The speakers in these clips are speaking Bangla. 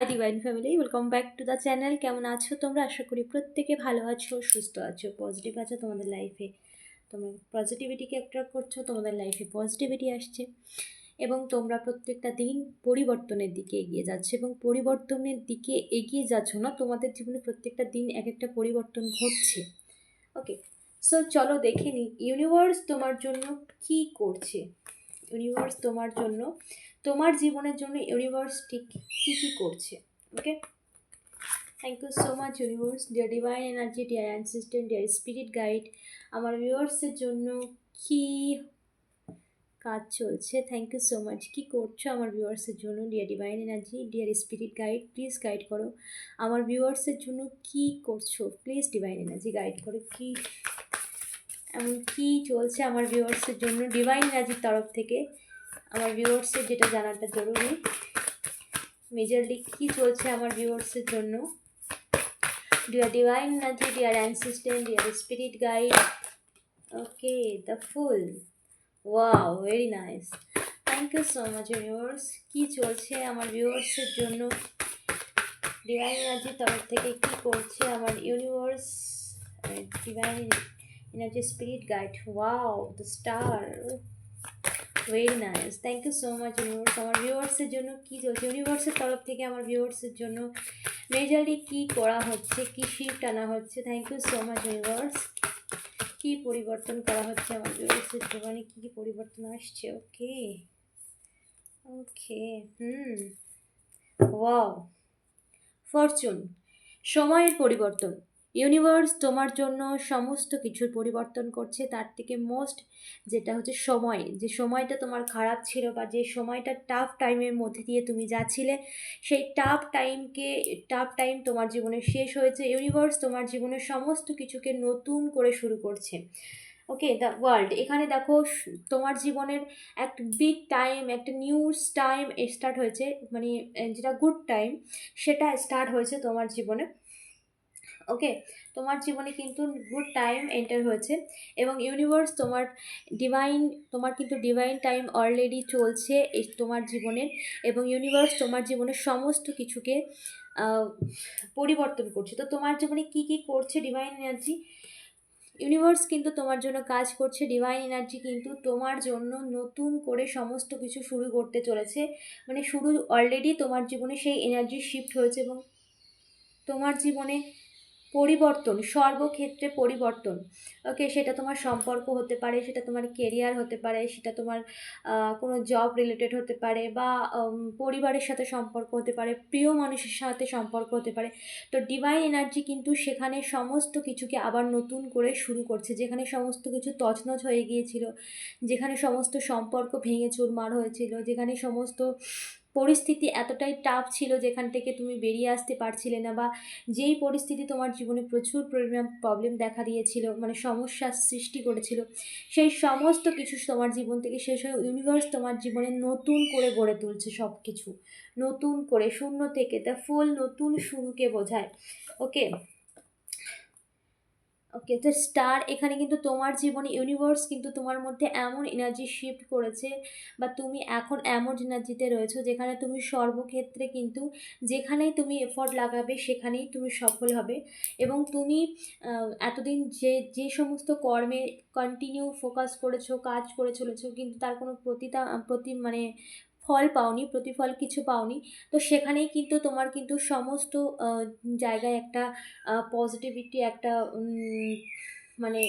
Divine family welcome back to the channel কেমন আছো তোমরা? আশা করি প্রত্যেকে ভালো আছো, সুস্থ আছো পজিটিভ আছো তোমাদের লাইফে তোমরা পজিটিভিটিকে অ্যাট্রাক্ট করছ, তোমাদের লাইফে পজিটিভিটি আসছে। এবং তোমরা প্রত্যেকটা দিন পরিবর্তনের দিকে এগিয়ে যাচ্ছ। এবং পরিবর্তনের দিকে এগিয়ে যাচ্ছ না, তোমাদের জীবনে প্রত্যেকটা দিন এক একটা পরিবর্তন ঘটছে। ওকে সো চলো দেখে নিই ইউনিভার্স তোমার জন্য কি করছে? ইউনিভার্স তোমার জন্য তোমার জীবনের জন্য ইউনিভার্স ঠিক কী কী করছে? Okay thank you so much universe dear divine energy dear ancestor dear spirit guide আমার ভিউয়ার্সের জন্য কি কাজ চলছে? থ্যাংক ইউ সো মাচ কী করছ আমার ভিউয়ার্সের জন্য? Dear divine energy dear spirit guide please guide করো। আমার ভিউয়ার্সের জন্য কি করছ? প্লিজ ডিভাইন এনার্জি গাইড করো। কি, এমন কী চলছে আমার ভিউয়ার্সের জন্য? ডিভাইন এনার্জির তরফ থেকে আমার ভিউয়ার্সের যেটা জানাটা জরুরি মেজরলি কী চলছে আমার ভিউয়ার্সের জন্য? Dear divine energy dear ancestor dear spirit guide okay the fool wow very nice thank you so much viewers কী চলছে আমার ভিউয়ার্সের জন্য? ডিভাইন এনার্জির তরফ থেকে কী করছে আমার universe divine energy spirit guide wow the star very nice thank you so much universe আমার ভিউয়ার্সের জন্য কী চলছে? ইউনিভার্সের তরফ থেকে আমার ভিউয়ার্সের জন্য মেজরলি কী করা হচ্ছে? কী শিফট আনা হচ্ছে? Thank you so much universe কী পরিবর্তন করা হচ্ছে আমার ভিউয়ার্সের জীবনে? কী কী পরিবর্তন আসছে? ওকে ওকে হুম। ওয়াও ফরচুন সময়ের পরিবর্তন. ইউনিভার্স তোমার জন্য সমস্ত কিছুর পরিবর্তন করছে, তার থেকে মোস্ট যেটা হচ্ছে সময়। যে সময়টা তোমার খারাপ ছিল বা যে সময়টা টাফ টাইমের মধ্যে দিয়ে তুমি যাচ্ছিলে, সেই টাফ টাইমকে টাফ টাইম তোমার জীবনে শেষ হয়েছে। ইউনিভার্স তোমার জীবনের সমস্ত কিছুকে নতুন করে শুরু করছে। ওকে দ্য ওয়ার্ল্ড এখানে দেখো, তোমার জীবনের একটা বিগ টাইম একটা নিউজ টাইম স্টার্ট হয়েছে মানে যেটা গুড টাইম সেটা স্টার্ট হয়েছে তোমার জীবনে। ওকে তোমার জীবনে কিন্তু গুড টাইম এন্টার হয়েছে এবং ইউনিভার্স তোমার ডিভাইন তোমার কিন্তু ডিভাইন টাইম অলরেডি চলছে তোমার জীবনের এবং ইউনিভার্স তোমার জীবনের সমস্ত কিছুকে পরিবর্তন করছে। তো তোমার জীবনে কি কি করছে ডিভাইন এনার্জি ইউনিভার্স কিন্তু তোমার জন্য কাজ করছে ডিভাইন এনার্জি কিন্তু তোমার জন্য নতুন করে সমস্ত কিছু শুরু করতে চলেছে। মানে শুরু অলরেডি তোমার জীবনে সেই এনার্জি শিফট হয়েছে এবং তোমার জীবনে পরিবর্তন, সর্বক্ষেত্রে পরিবর্তন। ওকে সেটা তোমার সম্পর্ক হতে পারে, সেটা তোমার কেরিয়ার হতে পারে, সেটা তোমার কোনো জব রিলেটেড হতে পারে বা পরিবারের সাথে সম্পর্ক হতে পারে, প্রিয় মানুষের সাথে সম্পর্ক হতে পারে। তো ডিভাইন এনার্জি কিন্তু সেখানে সমস্ত কিছুকে আবার নতুন করে শুরু করছে। যেখানে সমস্ত কিছু তছনছ হয়ে গিয়েছিল, যেখানে সমস্ত সম্পর্ক ভেঙে চুরমার হয়েছিল, যেখানে সমস্ত পরিস্থিতি এতটাই টাফ ছিল যেখান থেকে তুমি বেরিয়ে আসতে পারছিলে না বা যেই পরিস্থিতি তোমার জীবনে প্রচুর পরিমাণ প্রবলেম দেখা দিয়েছিল মানে সমস্যার সৃষ্টি করেছিল, সেই সমস্ত কিছু তোমার জীবন থেকে শেষ হয়ে ইউনিভার্স তোমার জীবনে নতুন করে গড়ে তুলছে সব কিছু নতুন করে, শূন্য থেকে তা ফুল নতুন শুরুকে বোঝায়। ওকে ওকে তো স্টার এখানে কিন্তু তোমার জীবনে ইউনিভার্স কিন্তু তোমার মধ্যে এমন এনার্জি শিফট করেছে বা তুমি এখন এমন এনার্জিতে রয়েছো যেখানে তুমি সর্বক্ষেত্রে কিন্তু যেখানেই তুমি এফর্ট লাগাবে সেখানেই তুমি সফল হবে এবং তুমি এতদিন যে যে সমস্ত কর্মে কন্টিনিউ ফোকাস করেছ, কাজ করে চলেছো কিন্তু তার কোনো প্রতিতা প্রতি মানে ফল পাওনি, প্রতিফল কিছু পাওনি। তো সেখানেই কিন্তু তোমার কিন্তু সমস্ত জায়গায় একটা পজিটিভিটি একটা মানে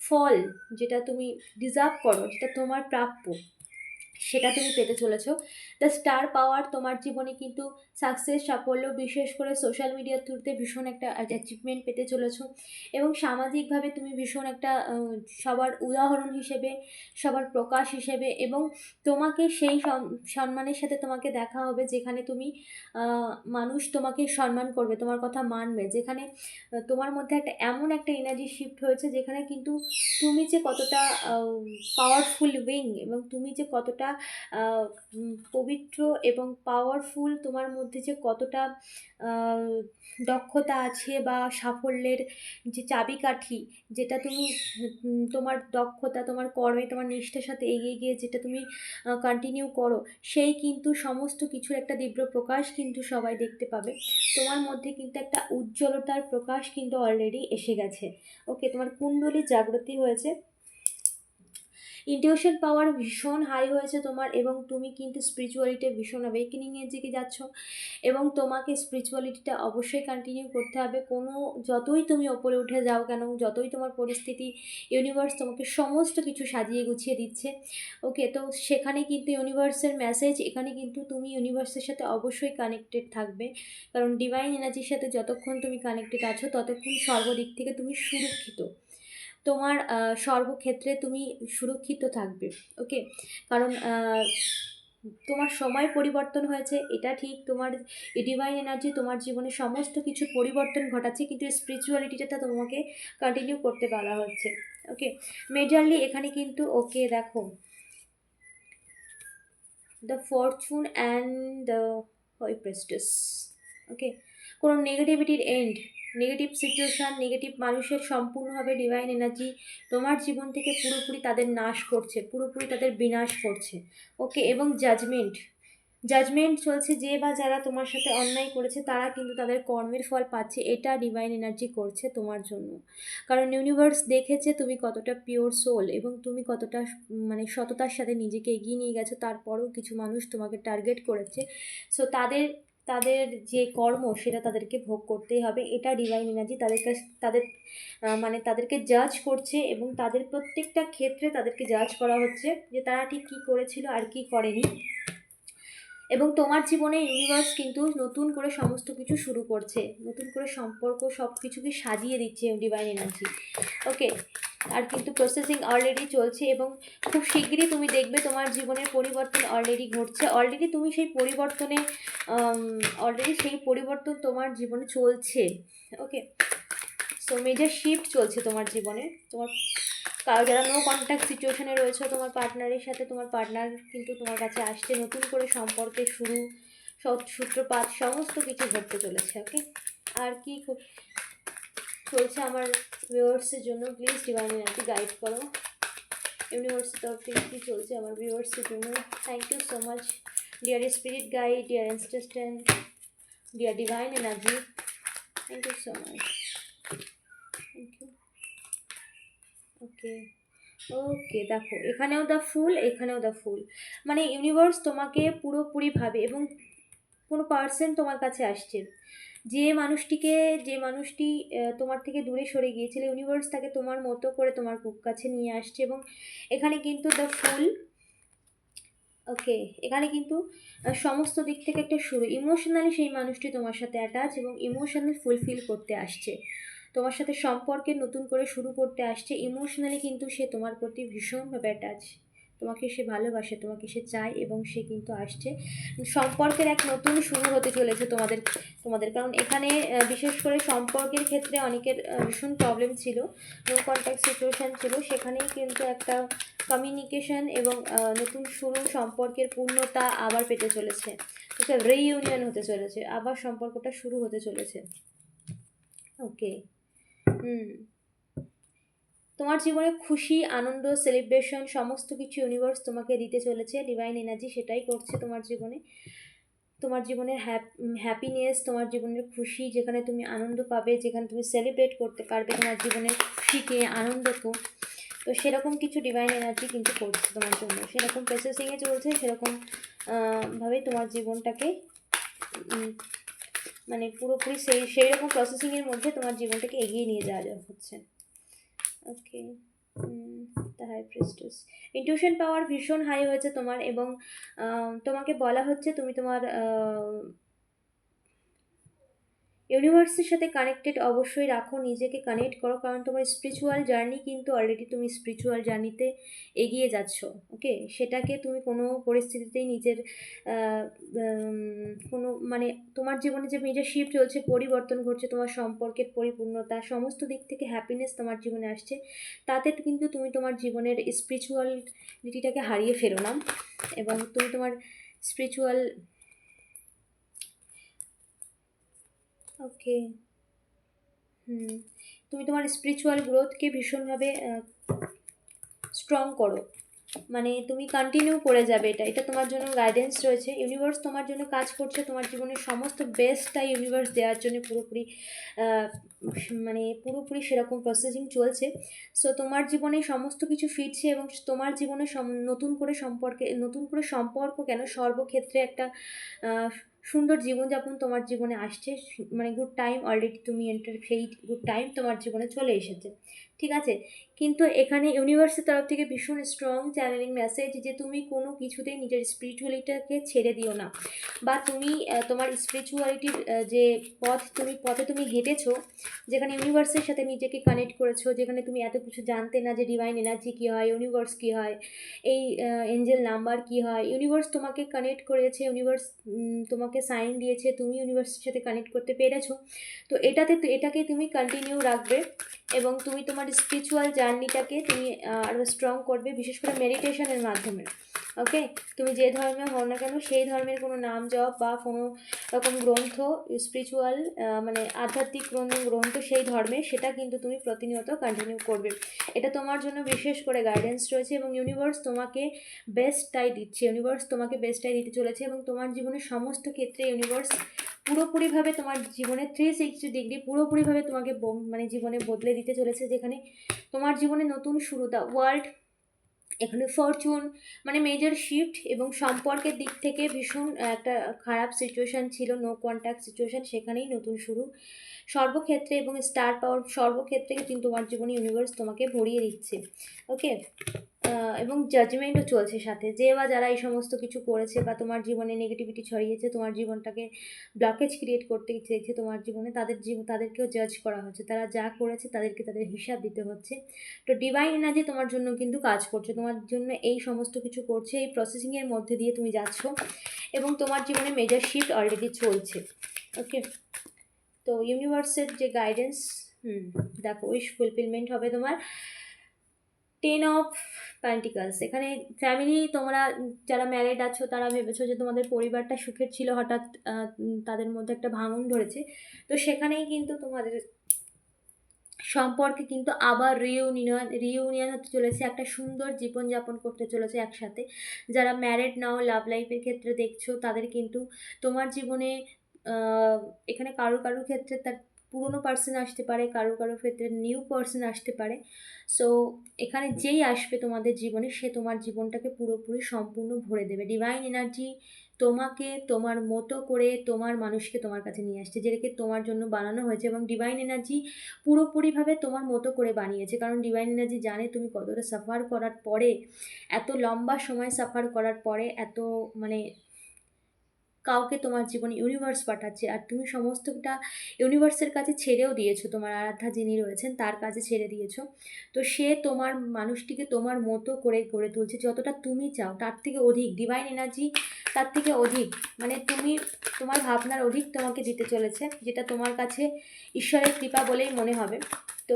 ফল যেটা তুমি ডিজার্ভ করো, যেটা তোমার প্রাপ্য। সেটা তুমি পেতে চলেছো। দ্য স্টার পাওয়ার তোমার জীবনে কিন্তু সাকসেস সাফল্য, বিশেষ করে সোশ্যাল মিডিয়ার থ্রুতে ভীষণ একটা অ্যাচিভমেন্ট পেতে চলেছো। এবং সামাজিকভাবে তুমি ভীষণ একটা সবার উদাহরণ হিসেবে, সবার প্রকাশ হিসেবে এবং তোমাকে সেই সম- সম্মানের সাথে তোমাকে দেখা হবে যেখানে তুমি মানুষ তোমাকে সম্মান করবে, তোমার কথা মানবে। যেখানে তোমার মধ্যে একটা এমন একটা এনার্জি শিফট হয়েছে যেখানে কিন্তু তুমি যে কতটা পাওয়ারফুল উইং এবং তুমি যে কতটা পবিত্র এবং পাওয়ারফুল তোমার মধ্যে যে কতটা দক্ষতা আছে বা সাফল্যের যে চাবিকাঠি যেটা তুমি তোমার দক্ষতা, তোমার কর্মে, তোমার নিষ্ঠার সাথে এগিয়ে গিয়ে যেটা তুমি কন্টিনিউ করো, সেই কিন্তু সমস্ত কিছুর একটা তীব্র প্রকাশ কিন্তু সবাই দেখতে পাবে। তোমার মধ্যে কিন্তু একটা উজ্জ্বলতার প্রকাশ কিন্তু অলরেডি এসে গেছে। ওকে তোমার কুণ্ডলী জাগ্রতি হয়েছে। ইন্টিউশন পাওয়ার ভীষণ হাই হয়েছে তোমার এবং তুমি কিন্তু স্পিরিচুয়ালিটি ভীষণ অ্যাওয়েকেনিংয়ের দিকে যাচ্ছ এবং তোমাকে স্পিরিচুয়ালিটিটা অবশ্যই কন্টিনিউ করতে হবে। কোনো যতই তুমি ওপরে উঠে যাও কেন, যতই তোমার পরিস্থিতি ইউনিভার্স তোমাকে সমস্ত কিছু সাজিয়ে গুছিয়ে দিচ্ছে। ওকে তো সেখানে কিন্তু ইউনিভার্সের মেসেজ এখানে কিন্তু তুমি ইউনিভার্সের সাথে অবশ্যই কানেক্টেড থাকবে। কারণ ডিভাইন এনার্জির সাথে যতক্ষণ তুমি কানেক্টেড আছো, ততক্ষণ সর্বদিক থেকে তুমি সুরক্ষিত। তোমার সর্বক্ষেত্রে তুমি সুরক্ষিত থাকবে ওকে কারণ তোমার সময় পরিবর্তন হয়েছে, এটা ঠিক, তোমার ডিভাইন এনার্জি তোমার জীবনে সমস্ত কিছু পরিবর্তন ঘটাচ্ছে, কিন্তু স্পিরিচুয়ালিটিটা তোমাকে কন্টিনিউ করতে বলা হচ্ছে ওকে মেজারলি এখানে কিন্তু ওকে দেখো দ্য ফরচুন অ্যান্ড দ্য হই প্রেস্টেস ওকে কোনো নেগেটিভিটির এন্ড নেগেটিভ সিচুয়েশান নেগেটিভ মানুষের সম্পূর্ণভাবে ডিভাইন এনার্জি তোমার জীবন থেকে পুরোপুরি তাদের নাশ করছে, পুরোপুরি তাদের বিনাশ করছে। ওকে এবং জাজমেন্ট জাজমেন্ট চলছে যে বা যারা তোমার সাথে অন্যায় করেছে, তারা কিন্তু তাদের কর্মের ফল পাচ্ছে, এটা ডিভাইন এনার্জি করছে তোমার জন্য। কারণ ইউনিভার্স দেখেছে তুমি কতটা পিওর সোল এবং তুমি কতটা মানে সততার সাথে নিজেকে এগিয়ে নিয়ে গেছো, তারপরেও কিছু মানুষ তোমাকে টার্গেট করেছে। সো তাদের তাদের যে কর্ম সেটা তাদেরকে ভোগ করতেই হবে। এটা ডিভাইন এনার্জি তাদের কাছ, তাদের মানে তাদেরকে জাজ করছে এবং তাদের প্রত্যেকটা ক্ষেত্রে তাদেরকে জাজ করা হচ্ছে যে তারা ঠিক কী করেছিল আর কি করেনি। এবং তোমার জীবনে ইউনিভার্স কিন্তু নতুন করে সমস্ত কিছু শুরু করছে। নতুন করে সম্পর্ক সব কিছুকে সাজিয়ে দিচ্ছে ডিভাইন এনার্জি ওকে আর কিন্তু প্রসেসিং অলরেডি চলছে এবং খুব শিগগিরই তুমি দেখবে তোমার জীবনের পরিবর্তন অলরেডি ঘটছে। অলরেডি তুমি সেই পরিবর্তনে অলরেডি সেই পরিবর্তন তোমার জীবনে চলছে। ওকে সো মেজর শিফট চলছে তোমার জীবনে। তোমার কারও যারা নো কন্ট্যাক্ট সিচুয়েশনে রয়েছে তোমার পার্টনারের সাথে, তোমার পার্টনার কিন্তু তোমার কাছে আসছে, নতুন করে সম্পর্কের শুরু সূত্রপাত, সমস্ত কিছু ঘটতে চলেছে ওকে আর কি চলছে আমার ভিউয়ার্সের জন্য প্লিজ ডিভাইন এনার্জি গাইড করো। ইউনিভার্সিটি তরফ থেকে কী চলছে আমার ভিউয়ার্সের জন্য? Thank you so much dear spirit guide dear ancestor dear divine energy thank you so much thank you okay okay, দেখো, এখানেও দ্য ফুল এখানেও দ্য ফুল মানে ইউনিভার্স তোমাকে পুরোপুরিভাবে এবং কোনো পার্সন তোমার কাছে আসছে। যে মানুষটিকে, যে মানুষটি তোমার থেকে দূরে সরে গিয়েছিল ইউনিভার্স তাকে তোমার মতো করে তোমার বুক কাছে নিয়ে আসছে এবং এখানে কিন্তু দ্য ফুল ওকে, এখানে কিন্তু সমস্ত দিক থেকে একটা শুরু। ইমোশনালি সেই মানুষটি তোমার সাথে অ্যাটাচ এবং ইমোশনাল ফুলফিল করতে আসছে। তোমার সাথে সম্পর্কে নতুন করে শুরু করতে আসছে ইমোশনালি কিন্তু সে তোমার প্রতি ভীষণভাবে অ্যাটাচ তোমাকে সে ভালোবাসে, তোমাকে সে চায় এবং সে কিন্তু আসছে। সম্পর্কের এক নতুন শুরু হতে চলেছে তোমাদের তোমাদের। কারণ এখানে বিশেষ করে সম্পর্কের ক্ষেত্রে অনেকের ভীষণ প্রবলেম ছিল নো কন্ট্যাক্ট সিচুয়েশান ছিল। সেখানেই কিন্তু একটা কমিউনিকেশন এবং নতুন শুরু সম্পর্কের পূর্ণতা আবার পেতে চলেছে। রিইউনিয়ন হতে চলেছে, আবার সম্পর্কটা শুরু হতে চলেছে। ওকে তোমার জীবনে খুশি, আনন্দ সেলিব্রেশন সমস্ত কিছু ইউনিভার্স তোমাকে দিতে চলেছে ডিভাইন এনার্জি সেটাই করছে তোমার জীবনে। তোমার জীবনের হ্যাপিনেস তোমার জীবনের খুশি, যেখানে তুমি আনন্দ পাবে, যেখানে তুমি সেলিব্রেট করতে পারবে তোমার জীবনের খুশিকে, আনন্দকে। তো সেরকম কিছু ডিভাইন এনার্জি কিন্তু করছে তোমার জন্য। সেরকম প্রসেসিংয়ে চলছে, সেরকম ভাবেই তোমার জীবনটাকে মানে পুরোপুরি সেই সেই রকম প্রসেসিংয়ের মধ্যে তোমার জীবনটাকে এগিয়ে নিয়ে যাওয়া যাওয়া হচ্ছে। Okay the high priestess intuition power ভীষণ হাই হয়েছে তোমার এবং তোমাকে বলা হচ্ছে তুমি তোমার ইউনিভার্সের সাথে কানেক্টেড অবশ্যই রাখো, নিজেকে কানেক্ট করো, কারণ তোমার স্পিরিচুয়াল জার্নি কিন্তু অলরেডি তুমি স্পিরিচুয়াল জার্নিতে এগিয়ে যাচ্ছ ওকে সেটাকে তুমি কোনো পরিস্থিতিতেই নিজের কোনো মানে তোমার জীবনে যে মেজর শিফট চলছে, পরিবর্তন ঘটছে, তোমার সম্পর্কের পরিপূর্ণতা, সমস্ত দিক থেকে হ্যাপিনেস তোমার জীবনে আসছে, তাতে কিন্তু তুমি তোমার জীবনের স্পিরিচুয়ালিটিটাকে হারিয়ে ফেরো না এবং তুমি তোমার স্পিরিচুয়াল ওকে হুম। তুমি তোমার স্পিরিচুয়াল গ্রোথকে ভীষণভাবে স্ট্রং করো। মানে তুমি কন্টিনিউ করে যাবে এটা। এটা তোমার জন্য গাইডেন্স রয়েছে। ইউনিভার্স তোমার জন্য কাজ করছে। তোমার জীবনের সমস্ত বেস্টটা ইউনিভার্স দেওয়ার জন্য পুরোপুরি মানে পুরোপুরি সেরকম প্রসেসিং চলছে। সো তোমার জীবনে সমস্ত কিছু ফিরছে এবং তোমার জীবনে নতুন করে সম্পর্কে নতুন করে সম্পর্ক কেন? সর্বক্ষেত্রে একটা সুন্দর জীবনযাপন তোমার জীবনে আসছে। মানে গুড টাইম অলরেডি তুমি এন্টার সেই গুড টাইম তোমার জীবনে চলে এসেছে। ঠিক আছে? কিন্তু এখানে ইউনিভার্সের তরফ থেকে ভীষণ স্ট্রং চ্যানেলিং মেসেজ যে তুমি কোনো কিছুতেই নিজের স্পিরিচুয়ালিটাকে ছেড়ে দিও না। বা তুমি তোমার স্পিরিচুয়ালিটির যে পথ তুমি, পথে তুমি হেঁটেছো, যেখানে ইউনিভার্সের সাথে নিজেকে কানেক্ট করেছ, যেখানে তুমি এত কিছু জানতে না যে ডিভাইন এনার্জি কী হয় ইউনিভার্স কী হয়, এই এঞ্জেল নাম্বার কী হয় ইউনিভার্স তোমাকে কানেক্ট করেছে ইউনিভার্স তোমাকে সাইন দিয়েছে, তুমি ইউনিভার্সিটির সাথে কানেক্ট করতে পেরেছ। তো এটাতে এটাকে তুমি কন্টিনিউ রাখবে এবং তুমি তোমার স্পিরিচুয়াল জার্নিটাকে তুমি আরও স্ট্রং করবে, বিশেষ করে মেডিটেশনের মাধ্যমে। ওকে তুমি যে ধর্মে হও না কেন, সেই ধর্মের কোনো নাম জপ বা কোনো রকম গ্রন্থ স্পিরিচুয়াল মানে আধ্যাত্মিক কোনো গ্রন্থ সেই ধর্মে, সেটা কিন্তু তুমি প্রতিনিয়ত কন্টিনিউ করবে। এটা তোমার জন্য বিশেষ করে গাইডেন্স রয়েছে এবং ইউনিভার্স তোমাকে বেস্টটাই দিচ্ছে। ইউনিভার্স তোমাকে বেস্টটাই দিতে চলেছে এবং তোমার জীবনের সমস্ত ক্ষেত্রে ইউনিভার্স পুরোপুরিভাবে তোমার জীবনে থ্রি সিক্সটি ডিগ্রি পুরোপুরিভাবে তোমাকে মানে জীবনে বদলে দিতে চলেছে, যেখানে তোমার জীবনে নতুন শুরু দ্য ওয়ার্ল্ড এখানে ফরচুন মানে মেজর শিফট এবং সম্পর্কের দিক থেকে ভীষণ একটা খারাপ সিচুয়েশান ছিল নো কন্ট্যাক্ট সিচুয়েশান সেখানেই নতুন শুরু। সর্বক্ষেত্রে এবং স্টার পাওয়ার সর্বক্ষেত্রে কিন্তু তোমার জীবনে ইউনিভার্স তোমাকে ভরিয়ে দিচ্ছে। ওকে এবং জাজমেন্টও চলছে সাথে। যে বা যারা এই সমস্ত কিছু করেছে বা তোমার জীবনে নেগেটিভিটি ছড়িয়েছে, তোমার জীবনটাকে ব্লকেজ ক্রিয়েট করতে চেয়েছে তোমার জীবনে, তাদের জীবন তাদেরকেও জাজ করা হচ্ছে। তারা যা করেছে তাদেরকে তাদের হিসাব দিতে হচ্ছে। তো ডিভাইন এনার্জি তোমার জন্য কিন্তু কাজ করছে। তোমার জন্য এই সমস্ত কিছু করছে, এই প্রসেসিংয়ের মধ্যে দিয়ে তুমি যাচ্ছ এবং তোমার জীবনে মেজর শিফট অলরেডি চলছে। ওকে তো ইউনিভার্সের যে গাইডেন্স হুম, দেখো উইশ ফুলফিলমেন্ট হবে তোমার। টেন অফ প্যান্টিকালস এখানে ফ্যামিলি তোমরা যারা ম্যারিড আছো, তারা ভেবেছো যে তোমাদের পরিবারটা সুখের ছিল, হঠাৎ তাদের মধ্যে একটা ভাঙন ধরেছে। তো সেখানেই কিন্তু তোমাদের সম্পর্কে কিন্তু আবার রিউনিয়ন রিউনিয়ন হতে চলেছে, একটা সুন্দর জীবনযাপন করতে চলেছে একসাথে। যারা ম্যারিড নাও লাভ লাইফের ক্ষেত্রে দেখছ, তাদের কিন্তু তোমার জীবনে এখানে কারও কারও ক্ষেত্রে তার পুরনো পার্সন আসতে পারে কারও কারও ক্ষেত্রে নিউ পার্সন আসতে পারে। সো এখানে যেই আসবে তোমাদের জীবনে সে তোমার জীবনটাকে পুরোপুরি সম্পূর্ণ ভরে দেবে। ডিভাইন এনার্জি তোমাকে তোমার মতো করে তোমার মানুষকে তোমার কাছে নিয়ে আসছে যেটাকে তোমার জন্য বানানো হয়েছে এবং ডিভাইন এনার্জি পুরোপুরিভাবে তোমার মতো করে বানিয়েছে। কারণ ডিভাইন এনার্জি জানে তুমি কতটা সাফার করার পরে এত লম্বা সময় সাফার করার পরে এত মানে কাউকে তোমার জীবনে ইউনিভার্স পাঠাচ্ছে আর তুমি সমস্তটা ইউনিভার্সের কাছে ছেড়েও দিয়েছ, তোমার আরাধ্যা যিনি রয়েছেন তার কাছে ছেড়ে দিয়েছ। তো সে তোমার মানুষটিকে তোমার মতো করে গড়ে তুলছে যতটা তুমি চাও, তার থেকে অধিক ডিভাইন এনার্জি তার থেকে অধিক মানে তুমি, তোমার ভাবনার অধিক তোমাকে দিতে চলেছে, যেটা তোমার কাছে ঈশ্বরের কৃপা বলেই মনে হবে। তো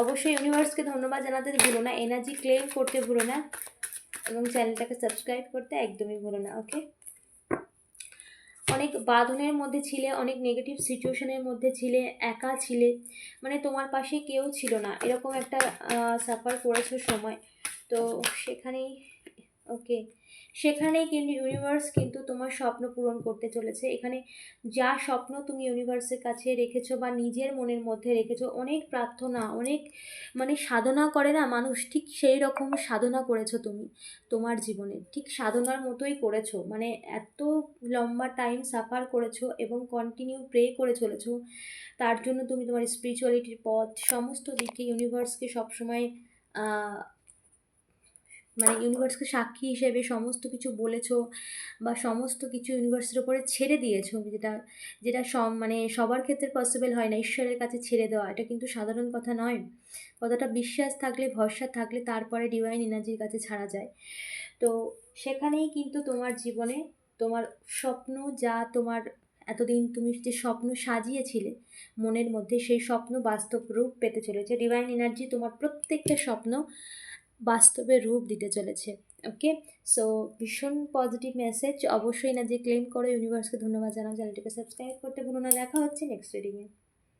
অবশ্যই ইউনিভার্সকে ধন্যবাদ জানাতে ভুলো না এনার্জি ক্লেম করতে ভুলো না এবং চ্যানেলটাকে সাবস্ক্রাইব করতে একদমই ভুলো না ওকে অনেক বাঁধনের মধ্যে ছিলে, অনেক নেগেটিভ সিচুয়েশনের মধ্যে ছিলে, একা ছিলে মানে তোমার পাশে কেউ ছিল না, এরকম একটা সাফার করেছ সময়। তো সেখানেই ওকে সেখানেই কিন্তু ইউনিভার্স কিন্তু তোমার স্বপ্ন পূরণ করতে চলেছে। এখানে যা স্বপ্ন তুমি ইউনিভার্সের কাছে রেখেছো বা নিজের মনের মধ্যে রেখেছো, অনেক প্রার্থনা, অনেক মানে সাধনা করে না মানুষ? ঠিক সেই রকম সাধনা করেছ তুমি তোমার জীবনে। ঠিক সাধনার মতোই করেছ। মানে এত লম্বা টাইম সাফার করেছ এবং কন্টিনিউ প্রে করে চলেছো। তার জন্য তুমি তোমার স্পিরিচুয়ালিটির পথ, সমস্ত দিকে ইউনিভার্সকে সবসময় মানে ইউনিভার্সকে সাক্ষী হিসেবে সমস্ত কিছু বলেছ বা সমস্ত কিছু ইউনিভার্সের উপরে ছেড়ে দিয়েছ, যেটা যেটা সব মানে সবার ক্ষেত্রে পসিবল হয় না, ঈশ্বরের কাছে ছেড়ে দেওয়া। এটা কিন্তু সাধারণ কথা নয়। কতটা বিশ্বাস থাকলে, ভরসা থাকলে তারপরে ডিভাইন এনার্জির কাছে ছাড়া যায়। তো সেখানেই কিন্তু তোমার জীবনে তোমার স্বপ্ন যা তোমার এতদিন তুমি যে স্বপ্ন সাজিয়েছিলে, মনের মধ্যে সেই স্বপ্ন বাস্তব রূপ পেতে চলেছে। ডিভাইন এনার্জি তোমার প্রত্যেকটা স্বপ্ন বাস্তবে রূপ দিতে চলেছে ওকে সো ভীষণ পজিটিভ মেসেজ অবশ্যই না যে ক্লেম করো। ইউনিভার্সকে ধন্যবাদ জানাও। চ্যানেলটিকে সাবস্ক্রাইব করতে ভুলো না। দেখা হচ্ছে নেক্সট রিডিংয়ে